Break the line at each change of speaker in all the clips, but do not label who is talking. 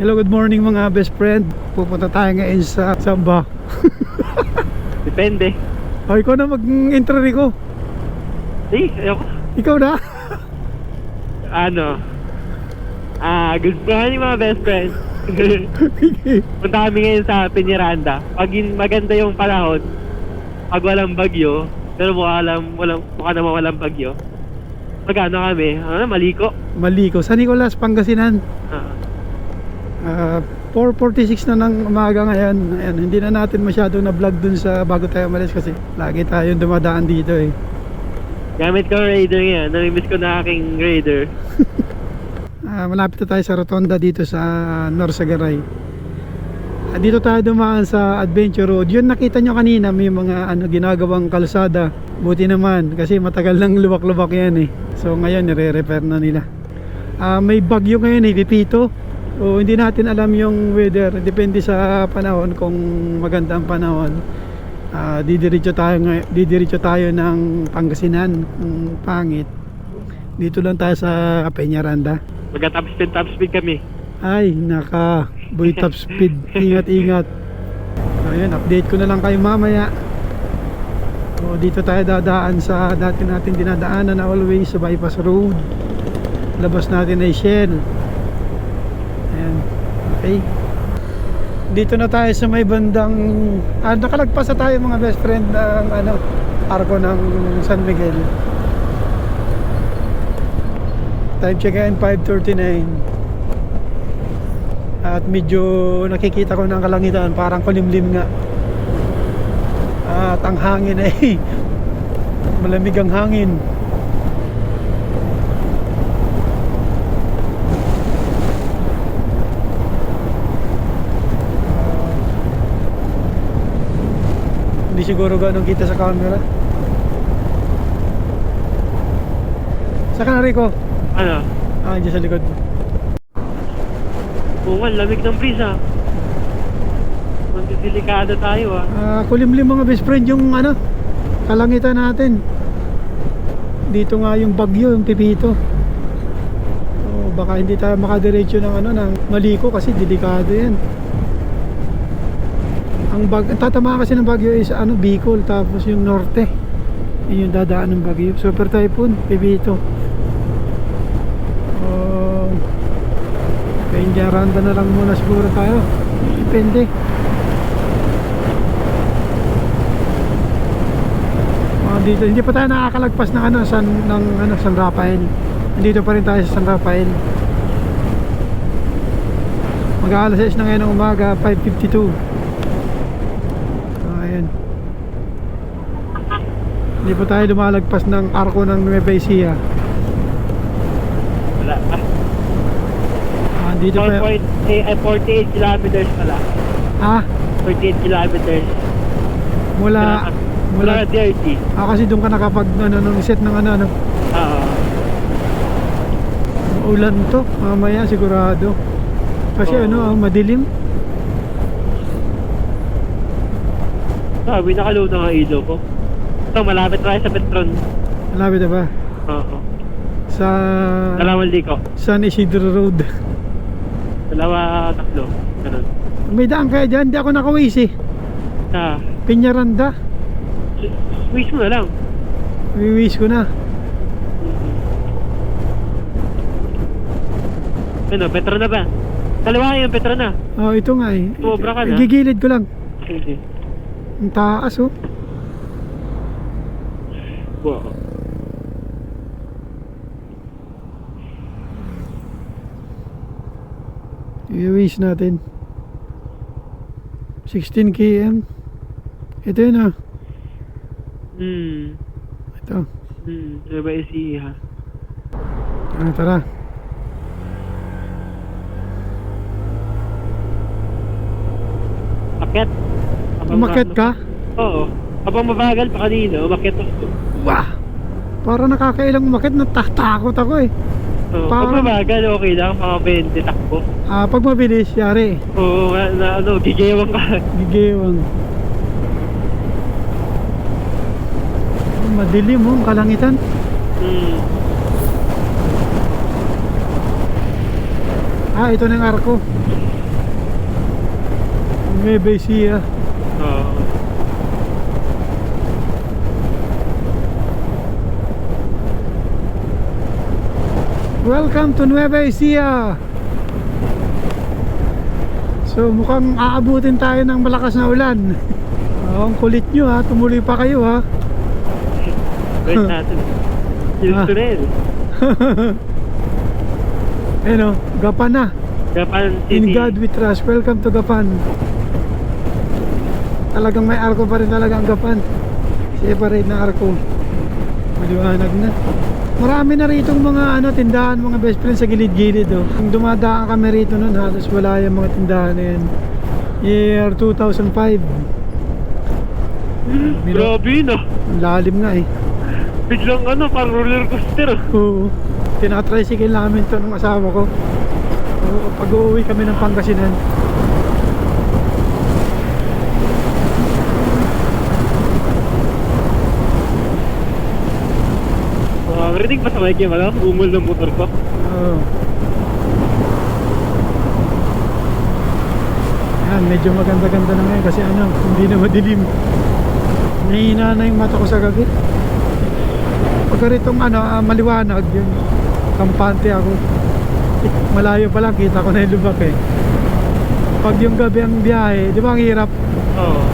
Hello, good morning mga best friend. Pupunta tayo ngayon sa Samba.
Depende.
O, ikaw na mag-intro ko.
Eh, ayoko.
Ikaw na.
Ano? Ah, good morning mga best friend. Punta kami ngayon sa Peñaranda. Pag in- maganda yung panahon, pag walang bagyo, pero mukha, alam, walang, mukha naman walang bagyo. Magano kami? Ano, maliko?
Maliko. Sa Nicolas, Pangasinan.
Ah,
Ah, 4.46 na ng umaga ngayon. Ayan, hindi na natin masyadong na-vlog dun sa bago tayo umalis kasi lagi tayong dumadaan dito eh.
gamit ko Raider ngayon. Namimiss ko na aking Raider.
Ah, malapit na tayo sa Rotonda dito sa Norsagaray. Ah, dito tayo dumaan sa Adventure Road. Yun nakita nyo kanina may mga ano ginagawang kalsada. Buti naman kasi matagal lang lubak-lubak yan eh. So ngayon nire-repair na nila. Ah, may bagyo ngayon eh, Pipito. O hindi natin alam yung weather. Depende sa panahon kung maganda ang panahon. Ah, didiretso tayo didiretso tayo ng Pangasinan kung pangit. Dito lang tayo sa Peñaranda.
Magka-top speed, top speed kami.
Ay, naka boy top speed. Ingat, ingat. So, yun, update ko na lang kayo mamaya. So, dito tayo dadaan sa dati natin dinadaanan na always sa bypass road. Labas natin ay Shell. Okay. Dito na tayo sa may bandang ah, nakalagpas na tayo mga best friend ng ano, arko ng San Miguel. Time check ngayon 5.39 At medyo nakikita ko ng kalangitan Parang kulimlim nga At ang hangin ay Malamig ang hangin Hindi siguro ganun kita sa camera Saka na Rico
Ano?
Ah, dyan sa likod
Oo nga, lamig ng breeze ah. Magdidelikado tayo ah.
Ah, kulimlim mga best friend yung ano, kalangitan natin. Dito nga yung bagyo, yung pipito. Oh, baka hindi tayo makadiretso ng ano ng maliko kasi delikado 'yan. Ang bag tatama kasi ng bagyo is ano Bicol tapos yung norte. Yun yung dadaan ng bagyo. Super typhoon, pipito. Oh, Penjaranda na lang muna siguro tayo. Depende. Ah, dito hindi pa tayo nakakalagpas ng ano San ng ano San Rafael. Dito pa rin tayo sa San Rafael. Mag-aalas 6 na ngayon ng umaga, 5:52. Ah, ayan. Hindi pa tayo lumalagpas ng arko ng Nueva Ecija.
Wala ah.
Ah, dito pa.
4.8 eh, 48 kilometers pala.
Ah,
48 kilometers.
mula
Mula
mula
30.
ah, kasi doon ka nakapag ano, nung set ng ano ano.
Oo.
Ulan to, mamaya sigurado. Kasi
Oo.
ano, ah, madilim.
Sabi, nakaload na nga ilaw ko. Ito, malapit tayo sa Petron.
Malapit na ba?
Oo.
Sa
Dalawang liko.
San Isidro Road.
Dalawa, tatlo. Ganun.
May daan kaya dyan, hindi ako nakawis eh.
Ah,
Pinyaranda.
squeeze mo na lang.
Wiwis ko na.
Ano, Petron na ba? Kaliwa yung Petron na.
Oh, ito nga eh.
Sumobra ka na.
Gigilid ko lang.
Sige.
Ang taas oh.
Wow.
Wiwis natin. 16 km. Ito yun ah.
Hmm.
Ito.
Hmm. Ano ba yung siha?
Ah, tara. Umakyat
ma-
ka?
Oo. Habang mabagal pa kanina, umakyat ako.
Wah! Para nakakailang umakit, natatakot ako eh.
Oo.
Parang-
Pag mabagal, okay lang. Mga 20 takbo.
Ah, pag mabilis, yari.
Oo, na, na ano, gigewang ka.
Gigewang. Madilim oh, ang kalangitan.
Hmm.
Ah, ito na yung arko. Nueva Ecija.
Oo.
Welcome to Nueva Ecija. So mukhang aabutin tayo ng malakas na ulan. Oh, ang kulit nyo ha, tumuloy pa kayo ha.
Wait natin. Yung tunnel.
Ano, Gapan na.
Japan
In
City.
God we trust. Welcome to Gapan. Talagang may arko pa rin talaga ang Gapan. Separate na arko. Maliwanag na. Marami na rito mga ano, tindahan, mga best friends sa gilid-gilid. Oh. Kung dumadaan kami rito nun, halos wala yung mga tindahan na yan. Year 2005. Bino-
Grabe no.
Ang lalim nga eh.
Biglang ano, parang roller coaster.
Oo. Tinatricycle namin to ng asawa ko. Oo, pag uuwi kami ng Pangasinan.
Rinig pa sa mic yung ano, umul ng motor ko.
Oo. Yan, medyo maganda-ganda na ngayon kasi ano, hindi na madilim. Nahihina na yung mata ko sa gabi. Pagka ritong ano, ah, maliwanag yun. Kampante ako. Malayo pa lang, kita ko na yung lubak eh. Pag yung gabi ang biyahe, di ba ang hirap?
Oo.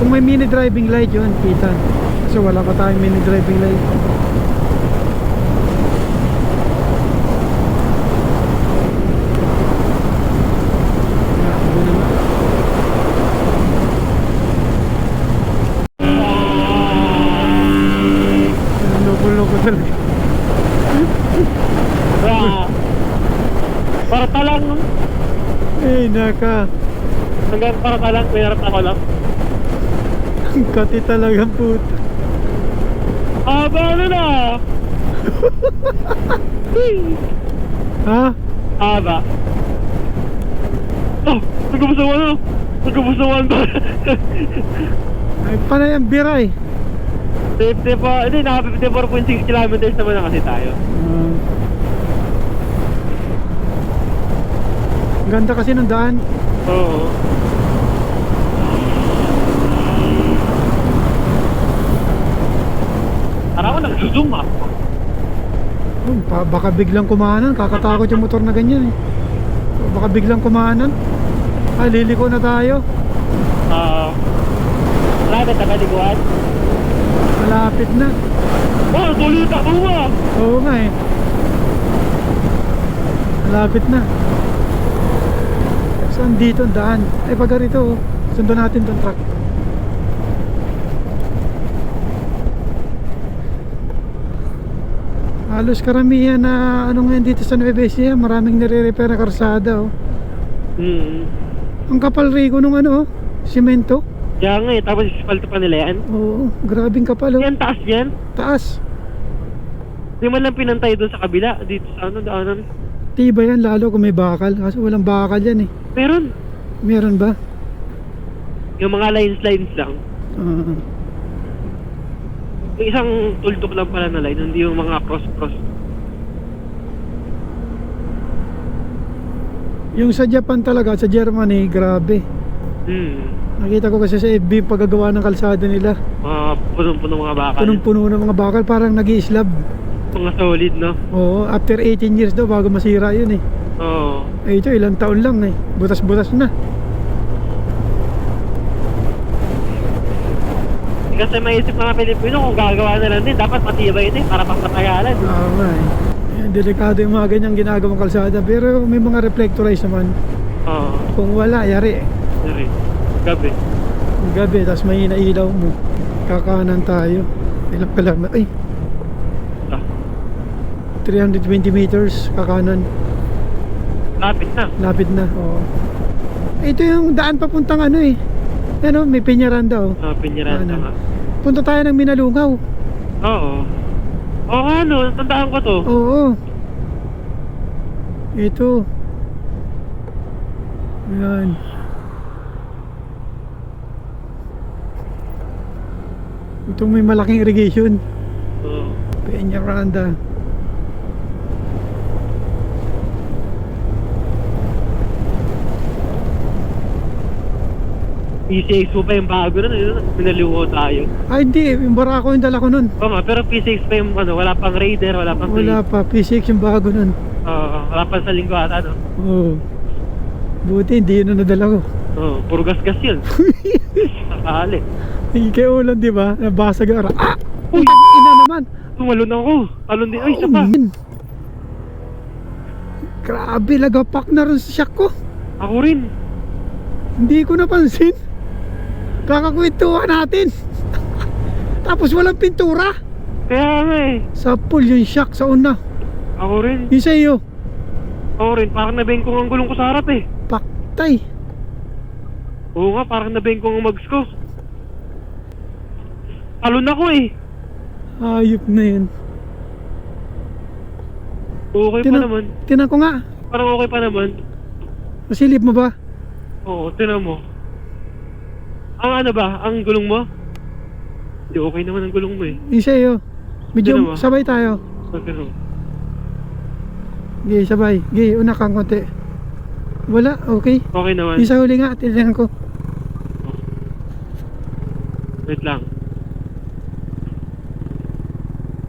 Kung may mini driving light yun, kita. Kasi wala pa tayong mini driving light. Loko-loko talaga.
Para talang,
Eh, naka.
hanggang para talang, may harap ako lang.
Ang kati talagang puta.
Haba ano na!
Ha?
Haba. Oh, nagkabusawan ano? Nagkabusawan ba?
Ay, panay ang biray.
50 pa, hindi, naka 54.6 kilometers naman na kasi tayo.
Ah. Ang ganda kasi ng daan.
Oo. Nag-zoom ah.
Oh, pa- baka biglang kumanan. Kakatakot yung motor na ganyan eh. Baka biglang kumanan. Ay, liliko na tayo.
Ah. Malapit na kaliguan.
Malapit na.
Oh, tuloy ako ah.
Oo nga eh. Malapit na. Saan dito ang daan? Eh pag rito, oh. sundan natin tong truck. Halos karamihan na ano ngayon dito sa Nueva Ecija, maraming nire-repair na karsada oh.
Hmm.
Ang kapal rigo nung ano, oh, simento.
Kaya nga eh, tapos ispalto pa nila yan.
Oo, grabing kapal oh.
Yan, taas yan.
Taas.
Di man lang pinantay doon sa kabila. Dito sa ano, daanan.
Tiba yan lalo kung may bakal. Kaso walang bakal yan eh.
Meron.
Meron ba?
Yung mga lines-lines lang.
Ah.
Yung isang tuldok lang pala na line, hindi yung mga cross-cross.
Yung sa Japan talaga, sa Germany, grabe.
Hmm.
Nakita ko kasi sa FB yung paggagawa ng kalsada nila.
Mga punong-punong mga bakal.
Punong-puno ng mga bakal, parang nag slab
Mga solid, no?
Oo, after 18 years daw bago masira yun eh.
Oo.
Eh ito, ilang taon lang eh. Butas-butas na.
Kasi maisip mga Pilipino kung gagawa na lang din, dapat matibay din para pang matagalan.
Oo nga eh. Delikado yung mga ganyang ginagawang kalsada. Pero may mga reflectorize naman.
Oo.
Kung wala, yari eh.
Sorry. Gabi.
Gabi, tapos may inailaw mo. Kakanan tayo. Ilang kilometer? Ay,
Ah,
320 meters kakanan.
lapit na.
Lapit na. Oo. Ito yung daan papuntang ano eh. Ano, may Peñaranda oh.
Ah, piniraan
Ano?
nga.
Punta tayo ng Minalungaw.
Oo. Oo nga no, tandaan ko to.
Oo. Ito. Yan. Ito may malaking irrigation.
Oo.
Peñaranda.
PCX mo pa yung bago na, yun, pinaliwo tayo.
Ay, hindi. Yung barako yung dala ko nun.
Oo nga, pero PCX pa yung ano, wala pang Raider, wala pang
Wala pa. P6 yung bago nun.
Oo, wala pang sa linggo ata, no?
Oo. Buti, hindi yun ang nadala ko.
Oo, puro gas-gas yun. Nakahali.
Hindi kay ulan, di ba? Nabasag ang ara. Ah!
Uy!
Ina naman.
Tumalon ako. Talon din. Ay, isa
Oh,
pa.
man. Grabe, lagapak na rin sa shock ko.
Ako rin.
Hindi ko napansin. Kakakwentuhan natin. Tapos walang pintura.
Kaya nga eh.
Sa pool yung shock sa una.
Ako rin.
Yung sa iyo,
Ako rin. Parang nabengkong ang gulong ko sa harap eh.
paktay.
Oo nga, parang nabengkong ang mags ko. Talon ako eh.
Ayop na yun.
Okay pa
Tinan,
naman.
tinan ko nga.
Parang okay pa naman.
Masilip mo ba?
Oo, tinan mo. Ang ano ba? Ang gulong mo? Hindi, okay naman ang gulong mo eh.
Yung sa iyo. Medyo sabay tayo.
Pero,
Gay, sabay. Gay, una kang konti. Wala, okay.
okay naman.
Yung sa huli nga, tinitingnan ko.
Wait lang.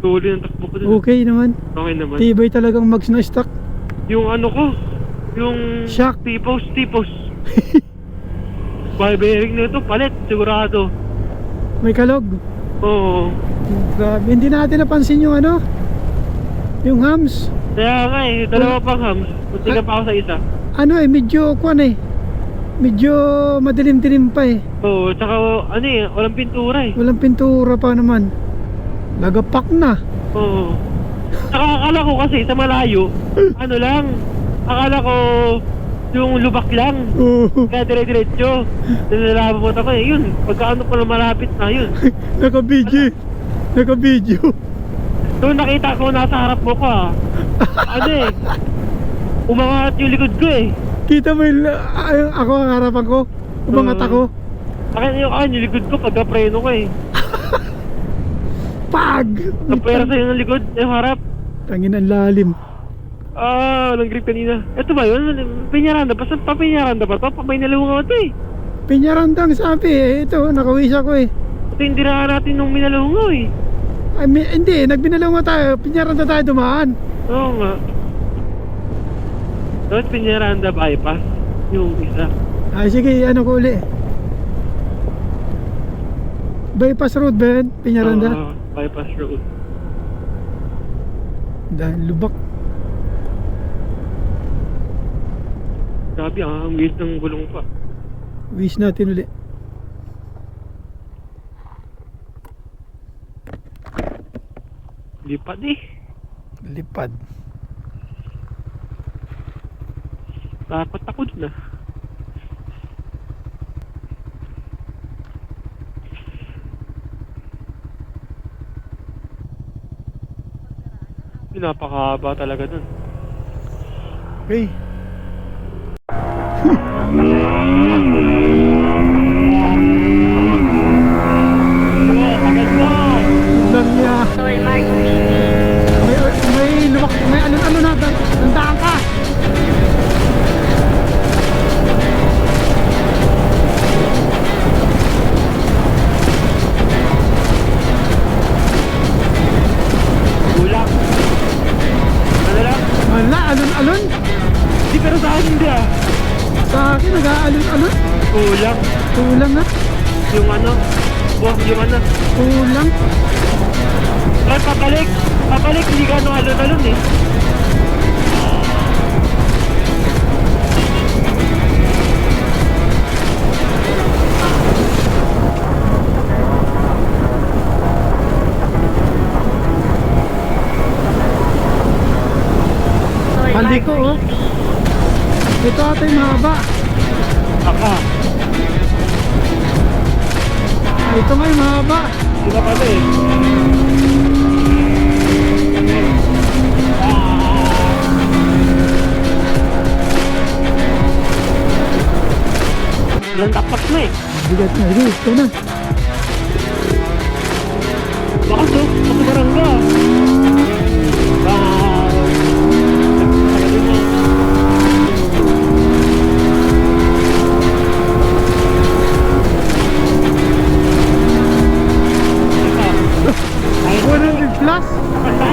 Tuloy ng takbo ko dun.
Okay naman.
Okay naman.
Tibay talagang mags na stock.
Yung ano ko, yung
Shock.
T-post, T-post. Ball bearing nito, palit, sigurado.
May kalog.
Oo.
Grabe, hindi natin napansin yung ano. Yung hams.
Kaya nga eh, dalawa pang hams. Punti ka pa ako sa isa.
Ano eh, medyo kuan eh. Medyo madilim-dilim pa eh.
Oo, tsaka ano eh, walang pintura eh.
Walang pintura pa naman. Lagapak na.
Oo. Tsaka akala ko kasi sa malayo, ano lang, akala ko yung lubak lang.
Oo.
Kaya dire-diretso. Nalalaman ako eh, yun. Pagka ano pa na malapit na yun.
Naka-video. Naka-video.
Doon nakita ko nasa harap mo ko ah. Ano eh, umangat yung likod ko eh.
Kita mo yung, ay, ako ang harapan ko. Umangat ako.
Akin yung, ah, yung likod ko pagka preno ko eh.
Pag!
Napwera sa'yo ng likod, yung harap.
Tangin ang lalim.
Ah, walang grip kanina. Ito ba yun? Pinyaranda. Basta pa pinyaranda ba to? Pa may nalungan ito eh.
Pinyarandang sabi eh. Ito, nakawis ako eh.
Ito hindi na natin nung minalungaw eh.
Ay, mi- hindi, nagbinalaw nga tayo. Pinyaranda tayo dumaan.
Oo nga. Tapos pinyaranda bypass. Yung isa.
Ay, sige, ano ko uli. Bypass road ba yun? Pinyaranda?
Oo, bypass road.
Dahil lubak.
Grabe ah, ang weird ng gulong pa.
Wish natin uli.
Lipad eh.
Lipad.
Takot ako dun ah. Napakahaba talaga dun.
Okay. Nag-aalon-alon.
Kulang.
Kulang na.
Yung ano. Buwag yung ano.
Kulang.
Ay, papalik. Papalik. Hindi ano alon-alon eh.
Bali ko, oh. Ito yung mahaba.
Aka.
Ah, Ito yung mahaba.
Ka pala eh. Ilang tapak na eh.
Bigat na. Ito na.
us?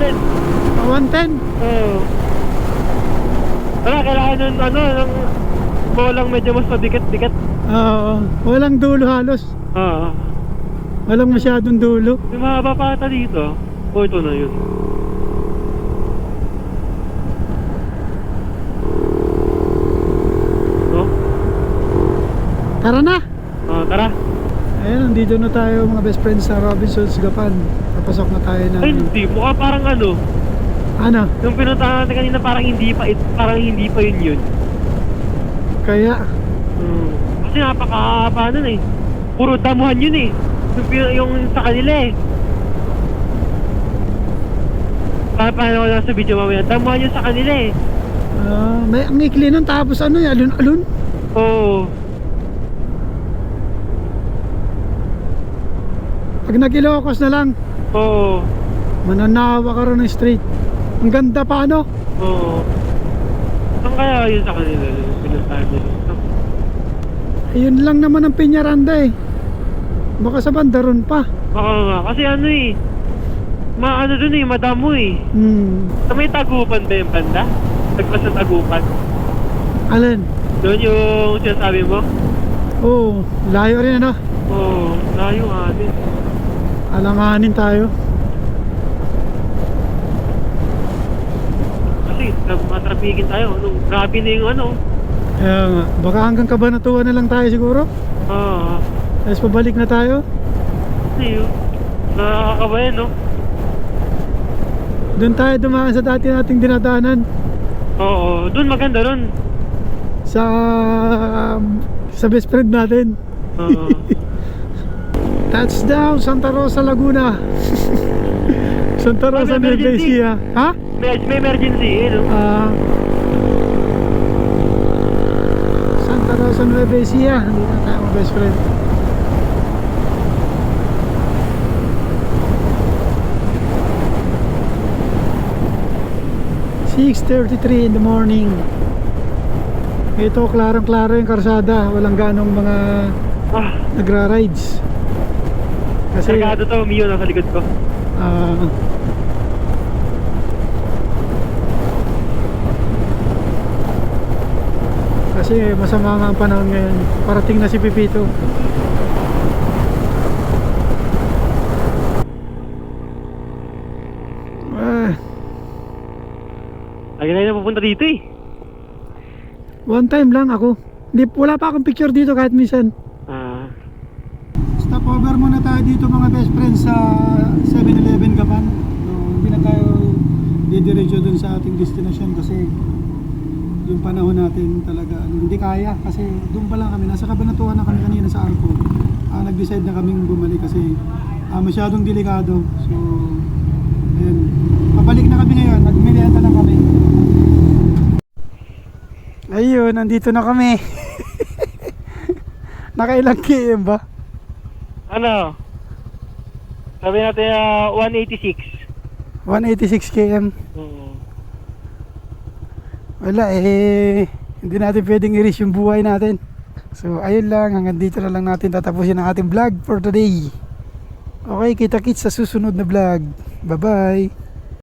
110. 110?
Oo. Wala, kailangan ng ano, ng bolang medyo mas madikat-dikat.
Oo. Walang dulo halos.
Oo.
Walang masyadong dulo.
May mahaba pa ata dito. O, ito na yun. No?
Tara na!
Oo, tara.
Ayun, nandito na tayo mga best friends sa Robinson's Gapan. Papasok na tayo na.
Ay, hindi. Mukha parang ano.
Ano?
Nung pinuntahan natin kanina parang hindi pa, it- parang hindi pa yun yun.
Kaya,
Hmm. Kasi napakahaba nun eh. Puro damuhan yun eh. Yung, yung sa kanila eh. Pa- Paano ko lang sa video mamaya? Damuhan yun sa kanila eh.
ah, may ang ikli nun tapos ano yan, alun-alun.
Oo.
Pag nag-Ilocos na lang,
Oo.
mananawa ka rin ng street. Ang ganda pa ano?
Oo. Saan kaya yun sa kanila? Pinuntahan nila?
Ayun lang naman ang Piñaranda eh. Baka sa banda ron pa.
Baka nga. Kasi ano eh. Maano dun eh. Madamo eh.
Hmm.
Sa may tagupan ba yung banda? Nagpas sa tagupan.
Alin?
Doon yung sinasabi mo?
Oo, layo rin ano.
Oo. Layo nga din.
Alanganin tayo.
Kasi tra- matrapikin tayo. Nung grabe na yung ano.
Kaya nga, baka hanggang Kabanatuan na lang tayo siguro.
Oo.
Tapos pabalik na tayo.
Kasi yun. Nakakabayan no?
Doon tayo dumaan sa dati nating dinadaanan.
Oo. Doon maganda doon.
Sa sa best friend natin.
Oo.
Touchdown Santa Rosa Laguna. Santa Rosa
May
Nueva. Ecija. Ha?
may, may emergency eh no?
Ah. Santa Rosa Nueva Ecija. Hindi na tayo best friend. Six thirty-three in the morning. Ito, klarang-klaro yung karsada. Walang ganong mga
Ah.
nagra-rides. Kasi,
Kargado to. Mio nasa likod ko.
ah, kasi masama nga ang panahon ngayon. Parating na si Pipito. Ah,
Lagi na yung pupunta dito eh.
one time lang ako. Hindi, wala pa akong picture dito kahit minsan.
Ah.
Stopover muna tayo dito mga best friends sa 7-Eleven Gapan. So, hindi na tayo didiretso dun sa ating destination kasi yung panahon natin talaga ano, hindi kaya kasi doon pa lang kami nasa kabanatuan na kami kanina sa Arco ah, nag-decide na kaming bumalik kasi ah, masyadong delikado so ayun pabalik na kami ngayon nagmerienda na kami ayun nandito na kami nakailang km ba?
Ano? Sabi natin ah, 186.
186 km
Oo.
Wala eh, hindi natin pwedeng i-risk yung buhay natin. So ayun lang, hanggang dito na lang natin tatapusin ang ating vlog for today. Okay, kita-kits sa susunod na vlog. Bye-bye!